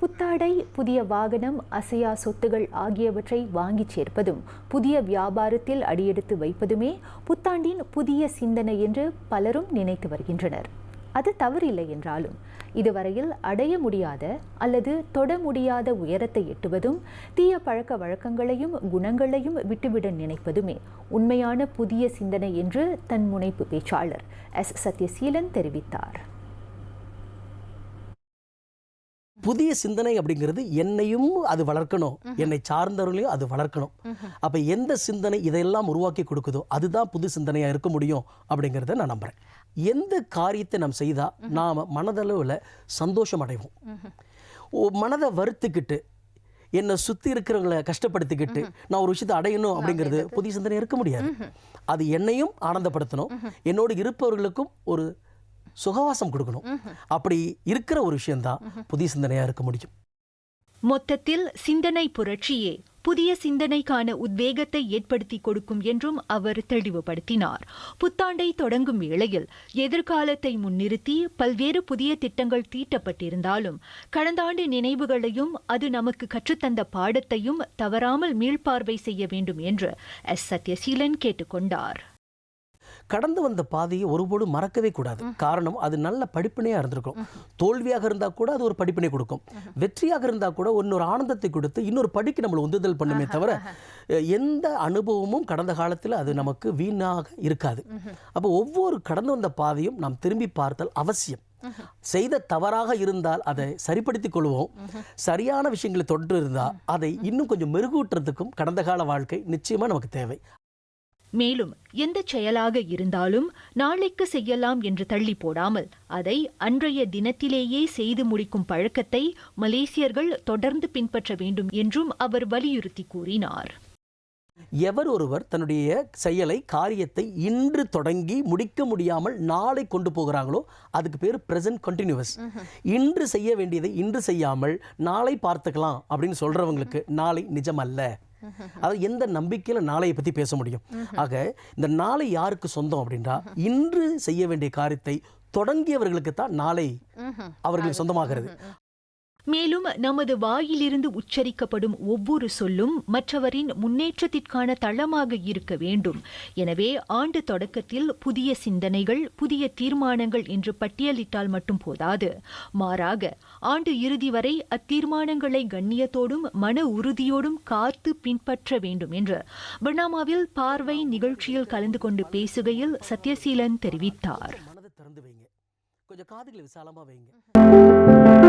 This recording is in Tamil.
புத்தாடை புதிய வாகனம் அசையா சொத்துகள் ஆகியவற்றை வாங்கிச் சேர்ப்பதும் புதிய வியாபாரத்தில் அடியெடுத்து வைப்பதுமே புத்தாண்டின் புதிய சிந்தனை என்று பலரும் நினைத்து வருகின்றனர். அது தவறில்லை என்றாலும் இதுவரையில் அடைய முடியாத அல்லது தொட முடியாத உயரத்தை எட்டுவதும் தீய பழக்க வழக்கங்களையும் குணங்களையும் விட்டுவிட நினைப்பதுமே உண்மையான புதிய சிந்தனை என்று தன் முனைப்பு பேச்சாளர் எஸ். சத்யசீலன் தெரிவித்தார். புதிய சிந்தனை அப்படிங்கிறது என்னையும் அது வளர்க்கணும். என்னை சார்ந்தவர்களையும் அது வளர்க்கணும். அப்ப எந்த சிந்தனை இதையெல்லாம் உருவாக்கி கொடுக்குதோ அதுதான் புது சிந்தனையா இருக்க முடியும் அப்படிங்கிறத நான் நம்புறேன். எந்த காரியத்தை நாம் செய்தா நாம மனதளவில் சந்தோஷம் அடைவோம். மனதை வருத்திக்கிட்டு என்னை சுத்தி இருக்கிறவங்களை கஷ்டப்படுத்திக்கிட்டு நான் ஒரு விஷயத்தை அடையணும் அப்படிங்கிறது புதிய சிந்தனை இருக்க முடியாது. அது என்னையும் ஆனந்தப்படுத்தணும். என்னோடு இருப்பவர்களுக்கும் ஒரு சுகவாசம் கொடுக்கணும். அப்படி இருக்கிற ஒரு விஷயம்தான் புதிய சிந்தனையா இருக்க முடியும். மொத்தத்தில் சிந்தனை புரட்சியே புதிய சிந்தனைக்கான உத்வேகத்தை ஏற்படுத்தி கொடுக்கும் என்றும் அவர் தெளிவுபடுத்தினார். புத்தாண்டை தொடங்கும் வேளையில் எதிர்காலத்தை முன்னிறுத்தி பல்வேறு புதிய திட்டங்கள் தீட்டப்பட்டிருந்தாலும் கடந்த ஆண்டு நினைவுகளையும் அது நமக்கு கற்றுத்தந்த பாடத்தையும் தவறாமல் மீள்பார்வை செய்ய வேண்டும் என்று எஸ். சத்யசீலன் கேட்டுக்கொண்டார். கடந்து வந்த பாதையை ஒருபோதும் மறக்கவே கூடாது. காரணம் அது நல்ல படிப்பினையா இருந்திருக்கும். தோல்வியாக இருந்தா கூட அது ஒரு படிப்பினை கொடுக்கும். வெற்றியாக இருந்தா கூட இன்னொரு ஆனந்தத்தை கொடுத்து இன்னொரு படிக்கு நம்மளை உந்துதல் பண்ணுமே தவிர எந்த அனுபவமும் கடந்த காலத்தில் அது நமக்கு வீணாக இருக்காது. அப்போ ஒவ்வொரு கடந்து வந்த பாதையும் நாம் திரும்பி பார்த்தல் அவசியம். செய்த தவறாக இருந்தால் அதை சரிப்படுத்திக் கொள்வோம். சரியான விஷயங்களை தொட்டு இருந்தால் அதை இன்னும் கொஞ்சம் மெருகூட்டுறதுக்கும் கடந்த கால வாழ்க்கை நிச்சயமா நமக்கு தேவை. மேலும் எந்த செயலாக இருந்தாலும் நாளைக்கு செய்யலாம் என்று தள்ளி போடாமல் அதை அன்றைய தினத்திலேயே செய்து முடிக்கும் பழக்கத்தை மலேசியர்கள் தொடர்ந்து பின்பற்ற வேண்டும் என்றும் அவர் வலியுறுத்தி கூறினார். எவர் ஒருவர் தன்னுடைய செயலை காரியத்தை இன்று தொடங்கி முடிக்க முடியாமல் நாளை கொண்டு போகிறாங்களோ அதுக்கு பேர் பிரசன்ட் கண்டினியூவஸ் இன்று செய்ய வேண்டியதை இன்று செய்யாமல் நாளை பார்த்துக்கலாம் அப்படின்னு சொல்றவங்களுக்கு நாளை நிஜம் அல்ல அதாவது எந்த நம்பிக்கையில நாளையை பத்தி பேச முடியும்? ஆக இந்த நாளை யாருக்கு சொந்தம் அப்படின்றா இன்று செய்ய வேண்டிய காரியத்தை தொடங்கியவர்களுக்கு தான் நாளை. அவர்களுக்கு சொந்தமாகிறது மேலும் நமது வாயிலிருந்து உச்சரிக்கப்படும் ஒவ்வொரு சொல்லும் மற்றவரின் முன்னேற்றத்திற்கான தளமாக இருக்க வேண்டும். எனவே ஆண்டு தொடக்கத்தில் புதிய சிந்தனைகள் புதிய தீர்மானங்கள் என்று பட்டியலிட்டால் மட்டும் போதாது. மாறாக ஆண்டு இறுதி வரை அத்தீர்மானங்களை கண்ணியத்தோடும் மன உறுதியோடும் காத்து பின்பற்ற வேண்டும் என்று பர்னாமாவில் பார்வை நிகழ்ச்சியில் கலந்து கொண்டு பேசுகையில் சத்யசீலன் தெரிவித்தார். மனதை திறந்து வைங்க. கொஞ்சம் காதுகளை விசாலமாக வைங்க.